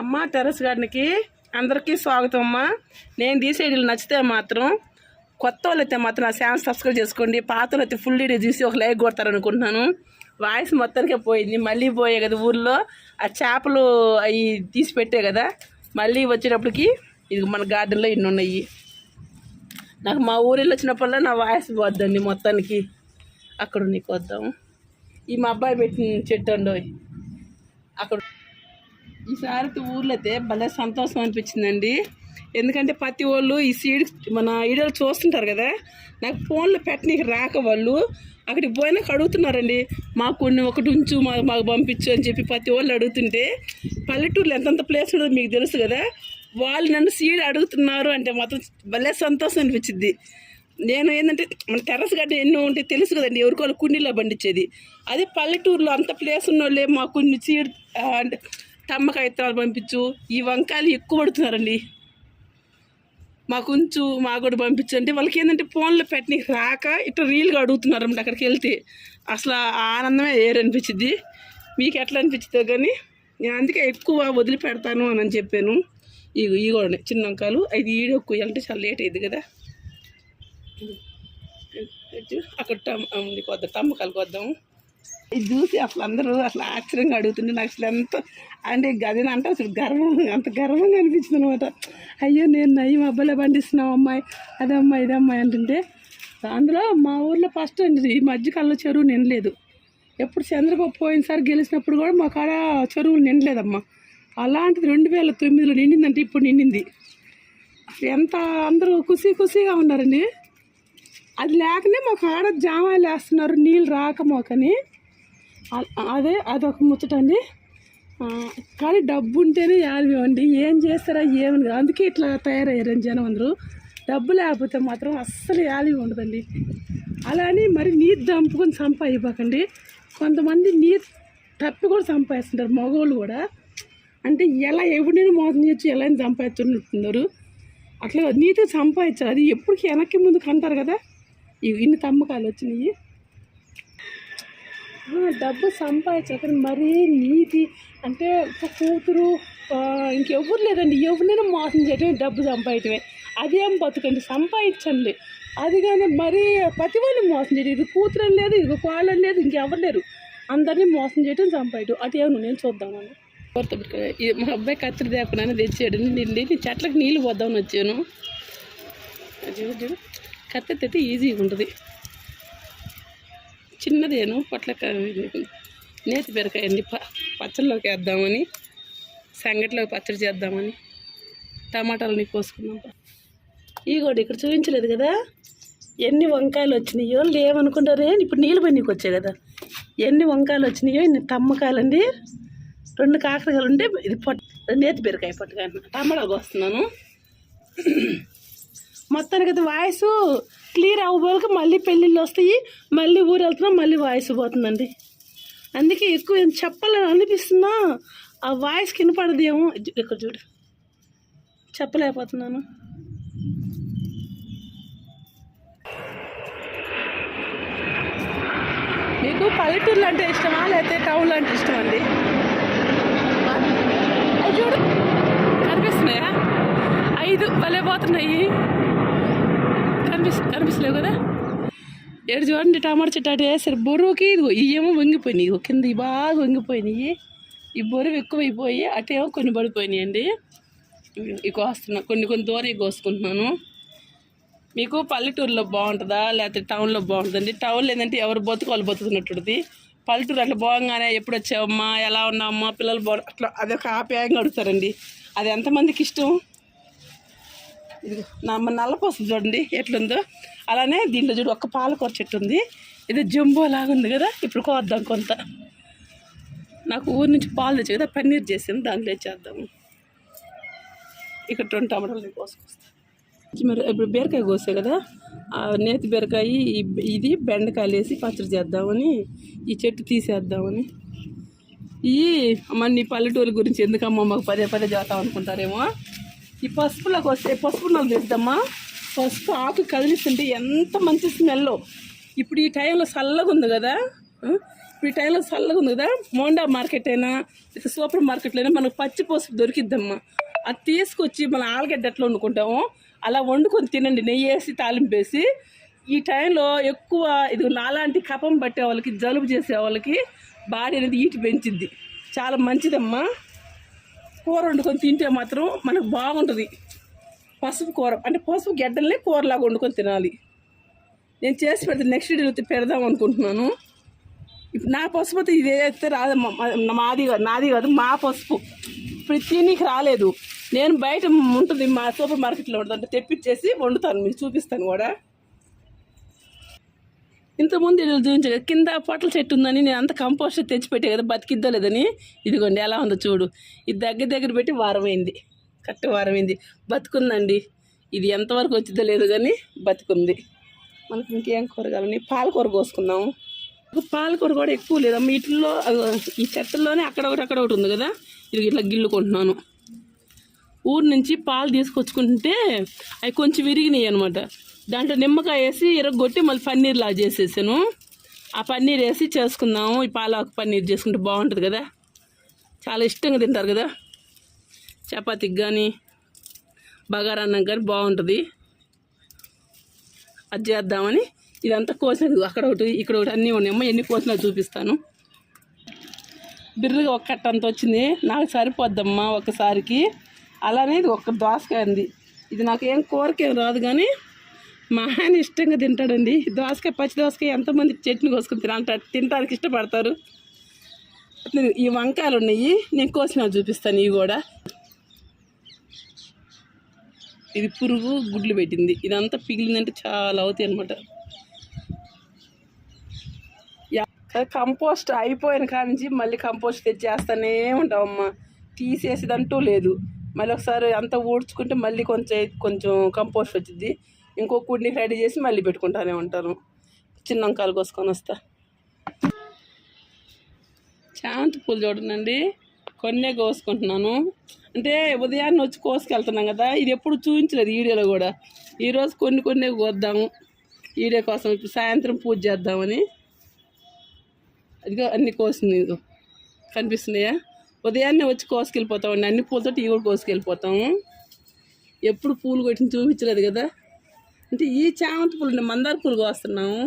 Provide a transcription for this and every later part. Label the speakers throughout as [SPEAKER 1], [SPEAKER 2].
[SPEAKER 1] అమ్మ టెర్రస్ గార్డెన్కి అందరికీ స్వాగతం అమ్మ. నేను తీసే నచ్చితే మాత్రం కొత్త వాళ్ళు అయితే మాత్రం నా ఛానల్ సబ్స్క్రైబ్ చేసుకోండి. పాత వాళ్ళు అయితే ఫుల్ వీడియో చూసి ఒక లైక్ కొడతారనుకుంటున్నాను. వాయిస్ మొత్తానికే పోయింది. మళ్ళీ పోయే కదా ఊర్లో. ఆ చేపలు అవి తీసి పెట్టే కదా. మళ్ళీ వచ్చేటప్పటికి ఇది మన గార్డెన్లో ఇన్ని ఉన్నాయి. నాకు మా ఊరిలో వచ్చినప్పుడల్లా నా వాయిస్ పోద్దండి మొత్తానికి. అక్కడ నీకు వద్దాం ఈ మా అబ్బాయి పెట్టిన చెట్టు అండి అక్కడ ఈసారి అయితే ఊర్లో అయితే భలే సంతోషం అనిపించిందండి. ఎందుకంటే ప్రతి వాళ్ళు ఈ సీడ్ మన ఈడలు చూస్తుంటారు కదా నాకు ఫోన్లో పెట్టనీకి రాక వాళ్ళు అక్కడికి పోయినాక అడుగుతున్నారండి మాకు కొన్ని ఒకటి ఉంచు మాకు మాకు పంపించు అని చెప్పి ప్రతి వాళ్ళు అడుగుతుంటే పల్లెటూరులో ఎంతంత ప్లేస్ ఉండదో మీకు తెలుసు కదా వాళ్ళు నన్ను సీడ్ అడుగుతున్నారు అంటే మాత్రం భలే సంతోషం అనిపించింది నేను ఏంటంటే మన టెర్రస్ గడ్డ ఎన్నో ఉంటే తెలుసు కదండి ఎవరికో వాళ్ళు కుండీలో పండించేది. అదే పల్లెటూరులో అంత ప్లేస్ ఉన్న వాళ్ళే కొన్ని సీడ్ అంటే టమ్మకాయ విత్తనాలు పంపించు. ఈ వంకాయలు ఎక్కువ పడుతున్నారండి. మాకు ఉంచు మాకు కూడా పంపించు. అంటే వాళ్ళకి ఏంటంటే ఫోన్లో పెట్టనీకి రాక ఇట్లా రీల్గా అడుగుతున్నారు అన్నమాట అక్కడికి వెళ్తే. అసలు ఆనందమే ఏరనిపించింది మీకు ఎట్లా అనిపించిందో కానీ నేను అందుకే ఎక్కువ వదిలిపెడతాను అని అని చెప్పాను. ఇగో ఈ కూడా చిన్న వంకాయలు. అది ఈడో కుయ్యాలంటే చాలా లేట్ అయింది కదా. అక్కడ టమ్ కొద్దాం టమ్మకాయలు కొద్దాము ఇది చూసి అసలు అందరూ అసలు ఆశ్చర్యంగా అడుగుతుండే. నాకు అసలు ఎంత అంటే గదిని అంటే అసలు గర్వం అంత గర్వంగా అనిపించింది అనమాట అయ్యో నేను నయ్యం అబ్బాయిలే పండిస్తున్నాం అమ్మాయి అదే అమ్మాయి ఇదే అమ్మాయి అంటుంటే అందులో మా ఊర్లో ఫస్ట్ అండి ఈ మధ్యకాలంలో చెరువు నిండలేదు. ఎప్పుడు చంద్రబాబు పోయినసారి గెలిచినప్పుడు కూడా మా కాడ చెరువులు నిండలేదమ్మా. అలాంటిది రెండు వేల తొమ్మిదిలో నిండిందంటే ఇప్పుడు నిండింది. ఎంత అందరూ ఖుషి ఖుషిగా ఉన్నారండి. అది లేకనే మాకు ఆడ జామాలు వేస్తున్నారు నీళ్ళు రాక మాకని. అదే అదొక ముచ్చటండి కానీ డబ్బు ఉంటేనే యాలివ్వండి ఏం చేస్తారా ఏమని కాదు. అందుకే ఇట్లా తయారయ్యారని జనం అందరూ. డబ్బు లేకపోతే మాత్రం అస్సలు యాలివి ఉండదండి. అలా అని మరి నీరు దంపుకొని సంపాదిపోకండి. కొంతమంది నీరు తప్పి కూడా సంపాదిస్తుంటారు మగవాళ్ళు కూడా. అంటే ఎలా ఎవరినైనా మోసం చేయొచ్చు ఎలా అయినా అట్లా నీతి సంపాదించాలి. అది ఎప్పటికీ వెనక్కి ముందుకు అంటారు కదా. ఇవి ఇన్ని తమ్మకాలు వచ్చినాయి. డబ్బు సంపాదించాలి. కానీ మరీ నీతి అంటే ఒక కూతురు ఇంకెవ్వరు లేదండి ఎవరినైనా మోసం చేయటమే డబ్బు సంపాదించడమే అదేం బతుకండి? సంపాదించండి. అది కానీ మరీ ప్రతి వాళ్ళు మోసం చేయడం ఇది కూతురు లేదు ఇది కోళ్ళని లేదు ఇంకెవరు లేరు. అందరినీ మోసం చేయటం సంపాదించడం అటు ఏమో నేను చూద్దామని. కొరత మా అబ్బాయి కత్తిరి దేపనని తెచ్చాడు. నేను నేను చెట్లకు నీళ్ళు పోద్దామని వచ్చాను. కత్తి చూడు కత్తిరి ఈజీగా ఉంటుంది. చిన్నదేను పొట్లకాయ నేతి బీరకాయ అండి. ప పచ్చళ్ళలోకి వేద్దామని సంగటిలోకి పచ్చడి చేద్దామని టమాటాలని కోసుకున్నాం. ఈ కూడా ఇక్కడ చూపించలేదు కదా? ఎన్ని వంకాయలు వచ్చినాయో లేవనుకుంటారే ఇప్పుడు నీళ్ళు పన్నీకి వచ్చాయి కదా. ఎన్ని వంకాయలు వచ్చినాయో ఇన్ని తమ్మకాయలండి రెండు కాకరకాయలు ఉంటే ఇది పొట్ నేతి బీరకాయ పొట్టకాయ టమాటా కోస్తున్నాను. మొత్తానికి అయితే వాయిస్ క్లియర్ అవ్వబోక మళ్ళీ పెళ్ళిళ్ళు వస్తాయి మళ్ళీ ఊరు వెళ్తున్నాం మళ్ళీ వాయిస్ పోతుందండి. అందుకే ఎక్కువ ఏం చెప్పాలని అనిపిస్తున్నా ఆ వాయిస్ కినపడదేమో ఇక్కడ చూడు. చెప్పలేకపోతున్నాను. మీకు పల్లెటూర్లు అంటే ఇష్టమా? లేకపోతే టౌన్లు అంటే ఇష్టం అండి? చూడు. కనిపిస్తున్నాయా? ఐదు భలే పోతున్నాయి. కనిపిస్ కనిపిస్తలేవు కదా? ఏడు చూడండి టమాటా చెట్టు అటు వేసారు బొరువుకి ఇదిగో ఇవేమో వంగిపోయినాయి. కింద ఇవి బాగా వంగిపోయినాయి. ఈ బొరువు ఎక్కువైపోయి అటేమో కొన్ని పడిపోయినాయి అండి ఇవి కోస్తున్నా కొన్ని కొన్ని దూరం కోసుకుంటున్నాను మీకు పల్లెటూరులో బాగుంటుందా? లేకపోతే టౌన్లో బాగుంటుందండి? టౌన్లో ఏంటంటే ఎవరు బతుకు వాళ్ళు బతుకున్నట్టుది పల్లెటూరు అట్లా బాగానే ఎప్పుడు వచ్చావమ్మా? ఎలా ఉన్నావమ్మా? పిల్లలు బాగు అట్లా అదొక ఆప్యాయంగా అడుగుతారండి. అది ఎంతమందికి ఇష్టం? ఇది నా నల్లపోసం చూడండి ఎట్లుందో. అలానే దీంట్లో చూడు ఒక్క పాలకూర చెట్టు ఉంది. ఇది జంబో లాగా ఉంది కదా ఇప్పుడు కోద్దాం కొంత. నాకు ఊరి నుంచి పాలు తెచ్చి కదా పన్నీర్ చేసింది దాంట్లో చేద్దాము ఇక్కడ రెండు టమాటాలు కోసుకొస్తాను మరి ఇప్పుడు బీరకాయ కోసే కదా నేతి బీరకాయ ఇది బెండకాయలు వేసి పచ్చడి చేద్దామని ఈ చెట్టు తీసేద్దామని. ఈ అమ్మ నీ పల్లెటూరు గురించి ఎందుకమ్మా మాకు పదే పదే చేద్దాం అనుకుంటారేమో? ఈ పసుపులోకి వస్తే పసుపు నాకు తెద్దామా పసుపు ఆకు కదిలిస్తుంటే ఎంత మంచి స్మెల్. ఇప్పుడు ఈ టైంలో చల్లగా ఉంది కదా ఇప్పుడు ఈ టైంలో చల్లగా ఉంది కదా మోండా మార్కెట్ అయినా సూపర్ మార్కెట్లో అయినా మనకు పచ్చి పసుపు దొరికిద్దమ్మా. అది తీసుకొచ్చి మనం ఆలుగడ్డ ఎట్లా వండుకుంటాము. అలా వండుకొని తినండి నెయ్యి వేసి తాలింపు వేసి. ఈ టైంలో ఎక్కువ ఇది నాలాంటి కపం పట్టే వాళ్ళకి జలుబు చేసే వాళ్ళకి బాడీ అనేది ఈటి పెంచిద్ది. చాలా మంచిదమ్మా. కూర వండుకొని తింటే మాత్రం మనకు బాగుంటుంది. పసుపు కూర అంటే పసుపు గడ్డల్ని కూరలాగా వండుకొని తినాలి. నేను చేసి పెడతాను నెక్స్ట్ వీడియో పెడదాం అనుకుంటున్నాను. ఇప్పుడు నా పసుపు అయితే ఇది వేస్తే రాదు మా- మాది కాదు నాది కాదు మా పసుపు. ఇప్పుడు ఇది తినీకి రాలేదు. నేను బయట ఉంటుంది మా సూపర్ మార్కెట్లో ఉంటుంది అంటే తెప్పించేసి వండుతాను మీకు చూపిస్తాను కూడా. ఇంతకుముందు ఇది చూపించగా కింద పొట్ల చెట్టు ఉందని నేను అంత కంపోస్ట్ తెచ్చిపెట్టే కదా బతికిద్దో లేదని ఇదిగోండి ఎలా ఉందో చూడు. ఇది దగ్గర దగ్గర పెట్టి వారమైంది కరెక్ట్ వారమైంది బతుకుందండి. ఇది ఎంతవరకు వచ్చిందో లేదు కానీ బతుకుంది. మనకి ఇంకేం కూర కావాలని పాలకూర కోసుకుందాము. పాలకూర కూడా ఎక్కువ లేదమ్మా వీటిల్లో ఈ చెట్టల్లోనే అక్కడ ఒకటి అక్కడ ఒకటి ఉంది కదా. ఇది ఇట్లా గిల్లుకుంటున్నాను. ఊరు నుంచి పాలు తీసుకొచ్చుకుంటే అవి కొంచెం విరిగినాయి అనమాట దాంట్లో నిమ్మకాయ వేసి ఇరగొట్టి మళ్ళీ పన్నీర్ లా చేసేసాను. ఆ పన్నీర్ వేసి చేసుకుందాము. ఈ పాలాకు పన్నీర్ చేసుకుంటే బాగుంటుంది కదా. చాలా ఇష్టంగా తింటారు కదా. చపాతీకి కానీ బగారాన్నం కానీ బాగుంటుంది. అది చేద్దామని ఇదంతా కోసినది. అక్కడ ఒకటి ఇక్కడ ఒకటి అన్నీ ఉన్నాయమ్మా ఎన్ని కోసినా చూపిస్తాను. బిర్రగా ఒక కట్ట అంత వచ్చింది. నాకు సరిపోద్దమ్మా ఒకసారికి. అలానే ఇది ఒక్క దోసకాయ ఉంది ఇది నాకు ఏం కోరికేం రాదు కానీ మా ఆయన ఇష్టంగా తింటాడండి. దోసకాయ పచ్చి దోసకాయ ఎంతమంది చట్నీ కోసుకుని తినాలంటారు. తినడానికి ఇష్టపడతారు. ఈ వంకాయలు ఉన్నాయి. నేను కోసిన చూపిస్తాను ఇవి కూడా. ఇది పురుగు గుడ్లు పెట్టింది. ఇదంతా పిగిలిందంటే చాలా అవుతాయి అనమాట కంపోస్ట్ అయిపోయిన కాడ నుంచి మళ్ళీ కంపోస్ట్ తెచ్చేస్తానే ఉంటామమ్మా తీసేసేదంటూ లేదు. మళ్ళీ ఒకసారి అంతా ఊడ్చుకుంటే మళ్ళీ కొంచెం కొంచెం కంపోస్ట్ వచ్చింది ఇంకో కుడిని రెడీ చేసి మళ్ళీ పెట్టుకుంటానే ఉంటాను చిన్న వంకాయలు కోసుకొని వస్తా. చామంతి పూలు చూడండి కొన్నే కోసుకుంటున్నాను. అంటే ఉదయాన్నే వచ్చి కోసుకెళ్తున్నాం కదా ఇది ఎప్పుడు చూపించలేదు వీడియోలో కూడా. ఈరోజు కొన్ని కొన్ని కోద్దాము వీడియో కోసం ఇప్పుడు సాయంత్రం పూజ చేద్దామని. అదిగో అన్ని కోసింది ఇదిగో. కనిపిస్తున్నాయా? ఉదయాన్నే వచ్చి కోసుకెళ్ళిపోతామండి. అన్ని పూలతో ఇవి కూడా కోసుకెళ్ళిపోతాము. ఎప్పుడు పూలు కొట్టిన చూపించలేదు కదా. అంటే ఈ చామంతి పూలు మందార పూలు కోస్తున్నాము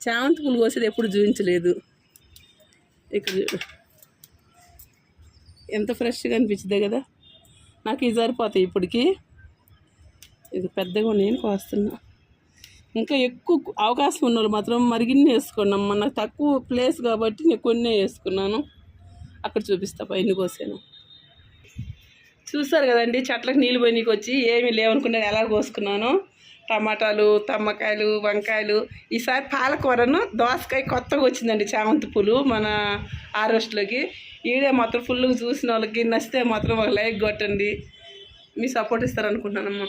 [SPEAKER 1] చామంతి పూలు కోసేది ఎప్పుడు చూపించలేదు ఇక్కడ చూడు. ఎంత ఫ్రెష్గా అనిపించిందే కదా. నాకు ఇది సరిపోతాయి ఇప్పటికి. ఇది పెద్దగా నేను కోస్తున్నా. ఇంకా ఎక్కువ అవకాశం ఉన్నోళ్ళు మాత్రం మరిగిన్ని వేసుకున్నాం మన తక్కువ ప్లేస్ కాబట్టి నేను కొన్ని వేసుకున్నాను. అక్కడ చూపిస్తా పైన కోసాను. చూస్తారు కదండి చెట్లకు నీళ్ళు పోయినకి వచ్చి ఏమీ లేవనుకున్నాను ఎలా కోసుకున్నాను. టమాటాలు తమ్మకాయలు వంకాయలు. ఈసారి పాలకూరను దోసకాయ కొత్తగా వచ్చిందండి చామంతి పూలు మన ఆరోస్ట్లోకి ఈడే మాత్రం ఫుల్గా చూసిన వాళ్ళకి నచ్చితే మాత్రం ఒక లైక్ కొట్టండి. మీ సపోర్ట్ ఇస్తారనుకుంటున్నానమ్మా.